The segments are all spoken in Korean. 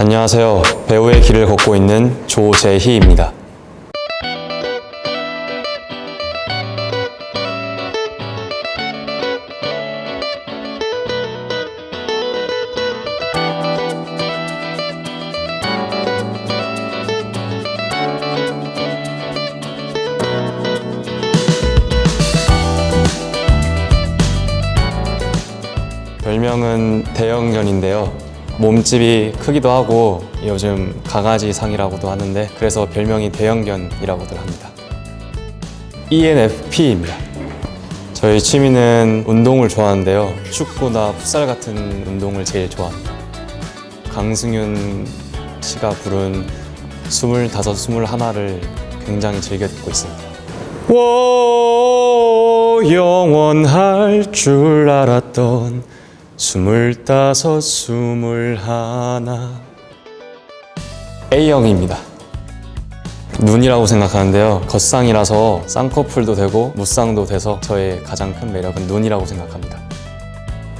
안녕하세요. 배우의 길을 걷고 있는 조재희입니다. 별명은 대형견인데요. 몸집이 크기도 하고 요즘 강아지 상이라고도 하는데 그래서 별명이 대형견이라고들 합니다. ENFP입니다. 저희 취미는 운동을 좋아하는데요. 축구나 풋살 같은 운동을 제일 좋아합니다. 강승윤 씨가 부른 25, 21을 굉장히 즐겨 듣고 있습니다. 오, 영원할 줄 알았던 스물다섯, 스물하나 A형입니다. 눈이라고 생각하는데요. 겉쌍이라서 쌍꺼풀도 되고 무쌍도 돼서 저의 가장 큰 매력은 눈이라고 생각합니다.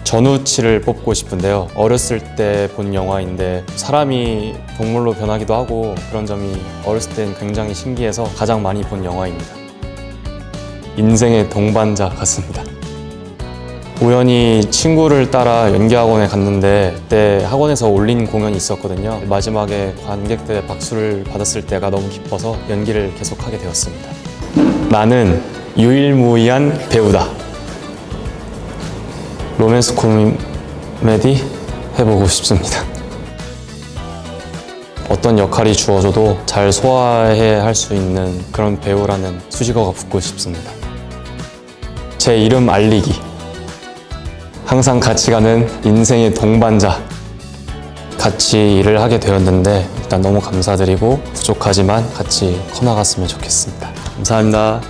전우치를 뽑고 싶은데요. 어렸을 때 본 영화인데 사람이 동물로 변하기도 하고 그런 점이 어렸을 땐 굉장히 신기해서 가장 많이 본 영화입니다. 인생의 동반자 같습니다. 우연히 친구를 따라 연기학원에 갔는데 그때 학원에서 올린 공연이 있었거든요. 마지막에 관객들의 박수를 받았을 때가 너무 기뻐서 연기를 계속하게 되었습니다. 나는 유일무이한 배우다. 로맨스 코미디 해보고 싶습니다. 어떤 역할이 주어져도 잘 소화해 할 수 있는 그런 배우라는 수식어가 붙고 싶습니다. 제 이름 알리기. 항상 같이 가는 인생의 동반자. 같이 일을 하게 되었는데 일단 너무 감사드리고 부족하지만 같이 커나갔으면 좋겠습니다. 감사합니다.